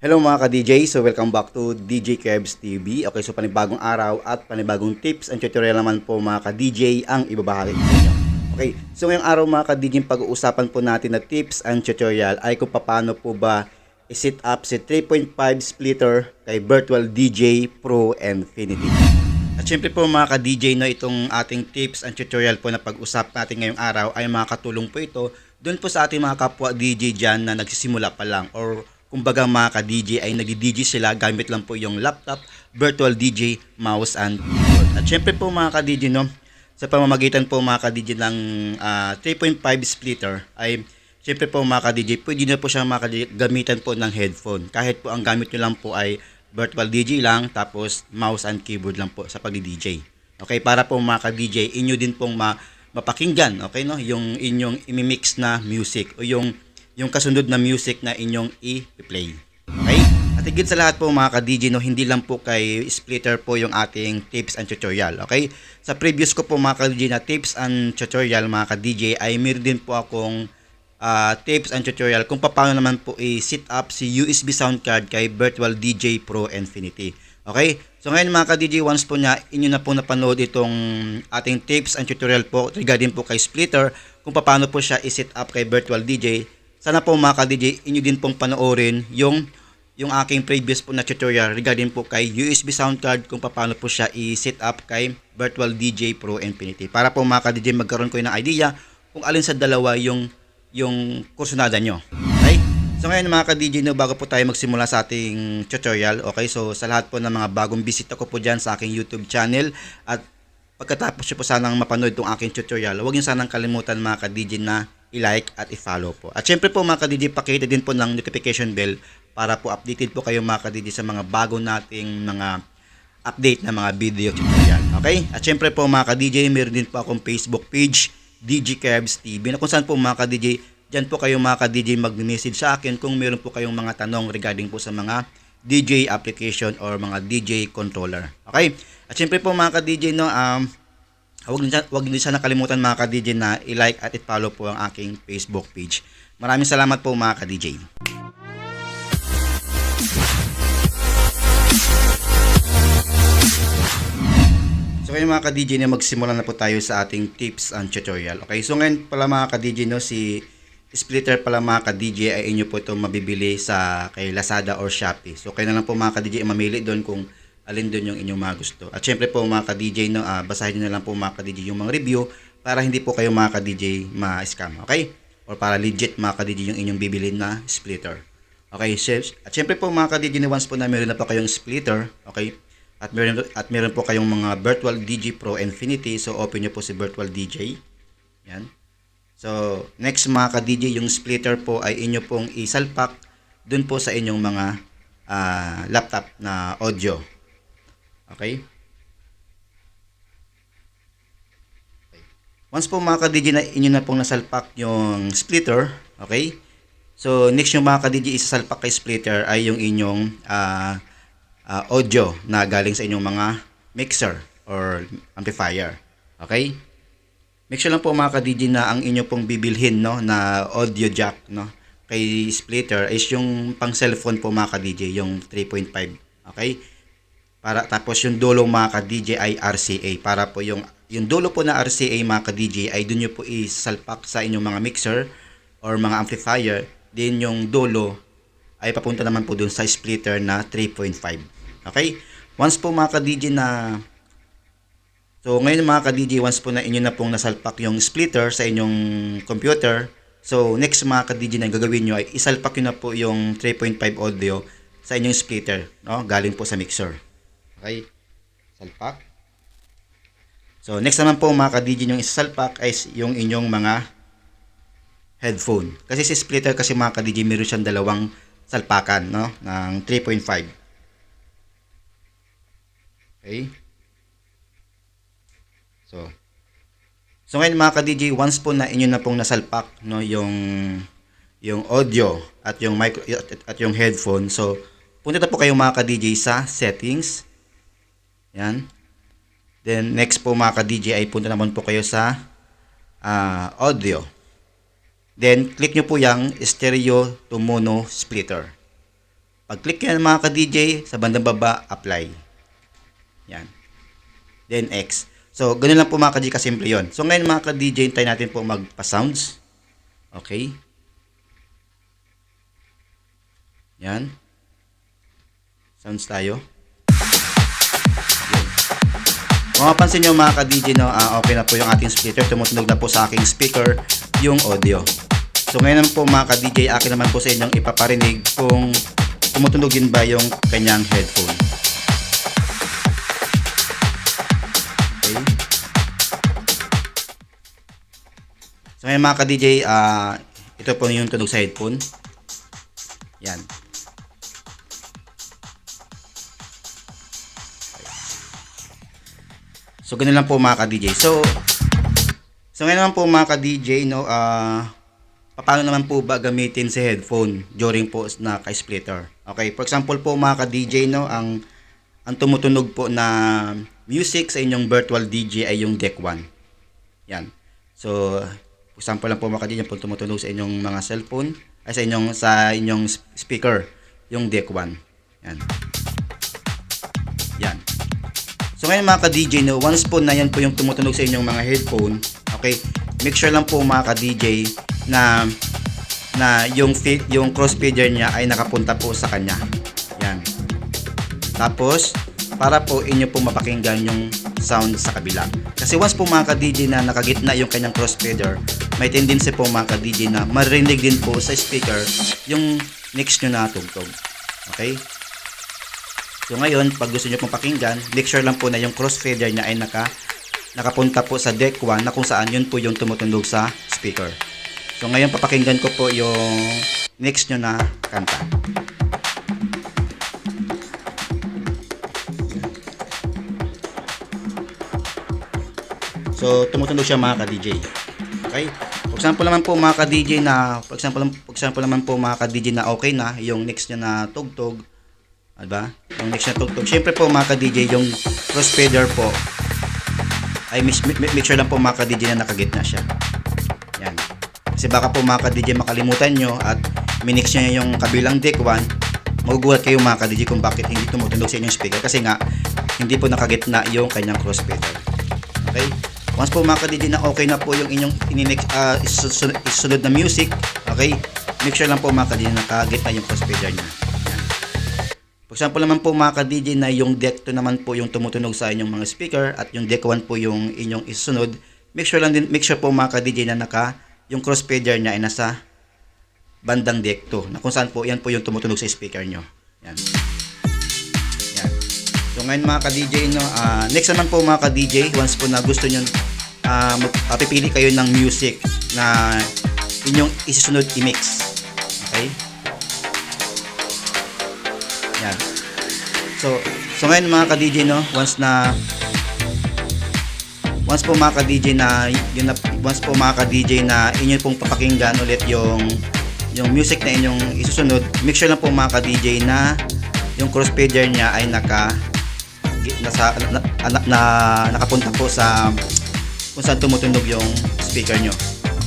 Hello mga ka-DJ, so welcome back to DJ Kebs TV. Okay, so panibagong araw at panibagong tips and tutorial naman po mga ka-DJ ang ibabahagi sa inyo. Okay, so ngayong araw mga ka-DJ, pag-uusapan po natin na tips and tutorial ay kung paano po ba i-set up si 3.5 splitter kay Virtual DJ Pro Infinity. At syempre po mga ka-DJ no, itong ating tips and tutorial po na pag-usap natin ngayong araw ay makakatulong po ito doon po sa ating mga kapwa DJ dyan na nagsisimula pa lang or kumbaga mga ka-DJ ay nagdi-DJ sila gamit lang po yung laptop, virtual DJ, mouse and keyboard. At syempre po mga ka-DJ no, sa pamamagitan po mga ka-DJ ng ah, 3.5 splitter ay syempre po mga ka-DJ, pwede na po siya mga ka-DJ gamitan po ng headphone. Kahit po ang gamit nyo lang po ay virtual DJ lang tapos mouse and keyboard lang po sa pag-DJ. Okay, para po mga ka-DJ, inyo din pong ma mapakinggan, okay no, yung inyong imimix na music o yung yung kasunod na music na inyong i-play. Okay? At higit sa lahat po mga ka-DJ, no, hindi lang po kay Splitter po yung ating tips and tutorial. Okay? Sa previous ko po mga ka-DJ na tips and tutorial mga ka-DJ ay meron din po akong ah, tips and tutorial kung paano naman po i-set up si USB sound card kay Virtual DJ Pro Infinity. Okay? So ngayon mga ka-DJ, once po na inyo na po napanood itong ating tips and tutorial po regarding po kay Splitter kung paano po siya i-set up kay Virtual DJ. Sana po mga ka-DJ, inyo din pong panoorin yung yung aking previous po na tutorial regarding po kay USB sound card kung paano po siya i-set up kay Virtual DJ Pro Infinity. Para po mga ka-DJ magkaroon ko ng idea kung alin sa dalawa yung yung kursunada nyo. Okay? So ngayon mga ka-DJ, no, bago po tayo magsimula sa ating tutorial, okay, so sa lahat po ng mga bagong bisita ko po dyan sa aking YouTube channel at pagkatapos nyo po sanang mapanood itong aking tutorial, huwag nyo sanang kalimutan mga ka-DJ na i-like at i-follow po. At syempre po mga ka-DJ, pakita din po ng notification bell para po updated po kayo mga ka-DJ sa mga bago nating mga update na mga video tutorial. Okay? At syempre po mga ka-DJ, meron din po akong Facebook page, DJ Kebs TV, na kung saan po mga ka-DJ, dyan po kayo mga ka-DJ mag-message sa akin kung meron po kayong mga tanong regarding po sa mga DJ application or mga DJ controller. Okay? At syempre po mga ka-DJ, no, um, Huwag niyo, huwag niyo sana nakalimutan mga ka-DJ na i-like at i-follow po ang aking Facebook page. Maraming salamat po mga ka-DJ. So ngayon mga ka-DJ na magsimula na po tayo sa ating tips and tutorial. Okay, so ngayon pala mga ka-DJ no, si splitter pala mga ka-DJ ay inyo po ito mabibili sa kay Lazada or Shopee. So kayo na lang po mga ka-DJ mamili doon kung alin doon yung inyong mga gusto. At syempre po mga ka-DJ no, ah, basahin niyo na lang po mga ka-DJ yung mga review para hindi po kayo mga ka-DJ ma-scam. Okay? Or para legit mga ka-DJ yung inyong bibilin na splitter. Okay, sis- at syempre po mga ka-DJ once po na meron na po kayong splitter, okay? At meron at meron po kayong mga Virtual DJ Pro Infinity, so open niyo po si Virtual DJ. Yan. So, next mga ka-DJ, yung splitter po ay inyo pong isalpak dun po sa inyong mga ah, laptop na audio. Okay? Once po mga ka-DJ na inyo na pong nasalpak yung splitter, okay? So, next yung mga ka-DJ isasalpak kay splitter ay yung inyong ah, ah, audio na galing sa inyong mga mixer or amplifier. Okay? Make sure lang po mga ka-DJ na ang inyo pong bibilhin no na audio jack no kay splitter is yung pang cellphone po mga ka-DJ yung 3.5. Okay? Para tapos yung dulo mga ka-DJ ay RCA para po yung yung dulo po na RCA mga ka-DJ ay doon nyo po isalpak sa inyong mga mixer or mga amplifier din yung dulo ay papunta naman po dun sa splitter na 3.5. Okay? Once po mga ka-DJ na So ngayon mga ka-DJ, once po na inyo na pong nasalpak yung splitter sa inyong computer, so next mga ka-DJ na gagawin nyo ay isalpak nyo na po yung 3.5 audio sa inyong splitter, no? galing po sa mixer. Okay? Salpak. So next naman po mga ka-DJ yung isasalpak ay yung inyong mga headphone. Kasi si splitter kasi mga ka-DJ meron siyang dalawang salpakan no ng 3.5. Okay? So, so ngayon mga ka-DJ, once po na inyo na pong nasalpak no, yung, yung audio at yung, micro, at, at yung headphone, so, punta po kayo mga ka-DJ sa settings. Yan. Then, next po mga ka-DJ ay punta naman po kayo sa ah, audio. Then, click nyo po yung stereo to mono splitter. Pag-click yan mga ka-DJ, sa bandang baba, apply. Yan. Then X. So, ganun lang po mga ka-DJ kasimple yun. So, ngayon mga ka-DJ, tayo natin po magpa-sounds. Okay. Yan. Sounds tayo. Kung mapansin nyo mga ka-DJ, no, ah, okay na po yung ating splitter. Tumutunog na po sa aking speaker yung audio. So ngayon naman po mga ka-DJ, akin naman po sa inyong ipaparinig kung tumutunog din ba yung kanyang headphone. Okay. So ngayon mga ka-DJ, ah, ito po yung tunog sa headphone. Yan. So, ganun lang po mga ka-DJ. So, so ngayon naman po mga ka-DJ, no, ah, paano naman po ba gamitin si headphone during po na ka-splitter? Okay, for example po mga ka-DJ, no, ang, ang tumutunog po na music sa inyong virtual DJ ay yung deck 1. Yan. So, for example lang po mga ka-DJ, po tumutunog sa inyong mga cellphone, ay sa inyong, sa inyong speaker, yung deck 1. Yan. Yan. So ngayon mga ka-DJ, no, once po na yan po yung tumutunog sa inyong mga headphone, okay, make sure lang po mga ka-DJ na na yung feed, yung crossfader niya ay nakapunta po sa kanya. Yan. Tapos, para po inyo po mapakinggan yung sound sa kabila. Kasi once po mga ka-DJ na nakagitna yung kanyang crossfader, may tendency po mga ka-DJ na marinig din po sa speaker yung next nyo na tugtog. Okay? So ngayon, pag gusto niyo pong pakinggan, make sure lang po na yung crossfader niya ay naka nakapunta po sa deck 1 na kung saan yun po yung tumutunog sa speaker. So ngayon papakinggan ko po yung next nyo na kanta. So tumutunog siya mga ka-DJ. Okay? For example naman po mga ka-DJ na for example, for example naman po mga ka-DJ na okay na yung next niya na tugtog Diba? Yung next na tugtog. Siyempre po mga ka-DJ, yung crossfader po, ay make, sure lang po mga ka-DJ na nakagitna siya. Yan. Kasi baka po mga ka-DJ makalimutan nyo at minix nyo yung kabilang deck 1, magugulat kayo mga ka-DJ kung bakit hindi tumutunog sa inyong speaker kasi nga, hindi po nakagitna yung kanyang crossfader. Okay? Once po mga ka-DJ na okay na po yung inyong ininex, uh, isunod, isunod na music, okay? Make sure lang po mga ka-DJ na nakagitna yung crossfader niya. For example naman po mga ka-DJ na yung deck 2 naman po yung tumutunog sa inyong mga speaker at yung deck 1 po yung inyong isunod. Make sure lang din, make sure po mga ka-DJ na naka yung crossfader niya ay nasa bandang deck 2 na kung saan po yan po yung tumutunog sa speaker nyo. Yan. Yan. So ngayon mga ka-DJ no, uh, next naman po mga ka-DJ once po na gusto nyo uh, pipili kayo ng music na inyong isusunod i-mix. Okay? Yan. So, so ngayon mga ka-DJ no, once na once po mga ka-DJ na yun na once po mga ka-DJ na inyo pong papakinggan ulit yung yung music na inyong isusunod, make sure lang po mga ka-DJ na yung crossfader niya ay naka nasa na, na, na, nakapunta po sa kung saan tumutunog yung speaker nyo.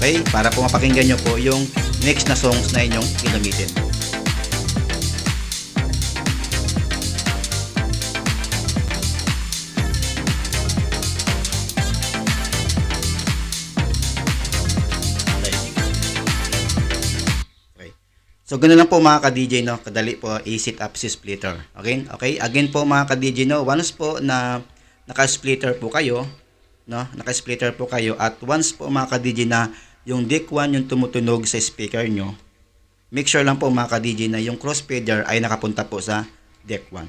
Okay? Para po mapakinggan nyo po yung next na songs na inyong gagamitin. So, ganun lang po mga ka-DJ, no? Kadali po i-set up si splitter. Okay? Okay? Again po mga ka-DJ, no? Once po na naka-splitter po kayo, no? Naka-splitter po kayo at once po mga ka-DJ na yung deck 1 yung tumutunog sa speaker nyo, make sure lang po mga ka-DJ na yung crossfader ay nakapunta po sa deck 1.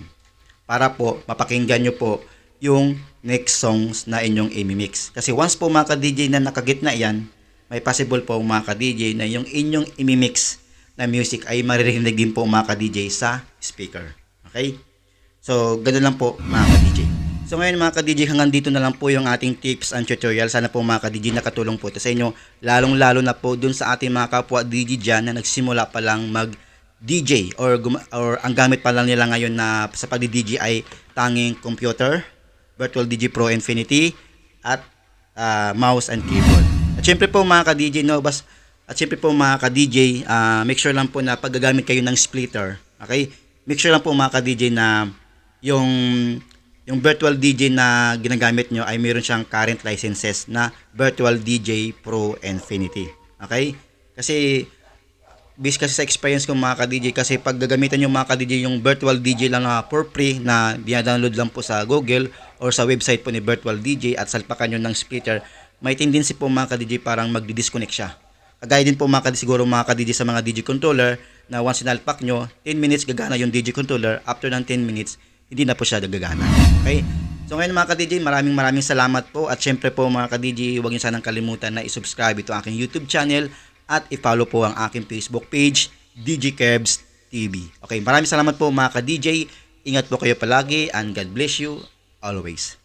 Para po mapakinggan nyo po yung next songs na inyong imimix. Kasi once po mga ka-DJ na nakagitna yan, may possible po mga ka-DJ na yung inyong imimix na music ay maririnig din po mga ka-DJ sa speaker. Okay? So, ganun lang po mga ka-DJ. So ngayon mga ka-DJ, hanggang dito na lang po yung ating tips and tutorial. Sana po mga ka-DJ nakatulong po ito sa inyo. Lalong-lalo na po dun sa ating mga kapwa DJ dyan na nagsimula pa lang mag DJ or, or ang gamit pa lang nila ngayon na sa pag-DJ ay tanging computer, Virtual DJ Pro Infinity at uh, mouse and keyboard. At syempre po mga ka-DJ, no, bas, at syempre po mga ka-DJ, uh, make sure lang po na paggagamit kayo ng splitter, okay? make sure lang po mga ka-DJ na yung yung virtual DJ na ginagamit nyo ay meron siyang current licenses na Virtual DJ Pro Infinity. Okay? Kasi based kasi sa experience ko mga ka-DJ kasi pag gagamitan yung mga ka-DJ yung virtual DJ lang na for free na dinadownload lang po sa Google or sa website po ni virtual DJ at salpakan nyo ng splitter may tendency po mga ka-DJ parang magdi-disconnect siya kagaya din po mga ka siguro mga ka-DJ sa mga DJ controller na once sinalpak nyo 10 minutes gagana yung DJ controller after ng 10 minutes hindi na po siya gagana okay So ngayon mga ka-DJ, maraming maraming salamat po at syempre po mga ka-DJ, huwag niyo sanang kalimutan na i-subscribe ito aking YouTube channel at i-follow po ang aking Facebook page, DJ Kebs TV. Okay, maraming salamat po mga ka-DJ. Ingat po kayo palagi and God bless you always.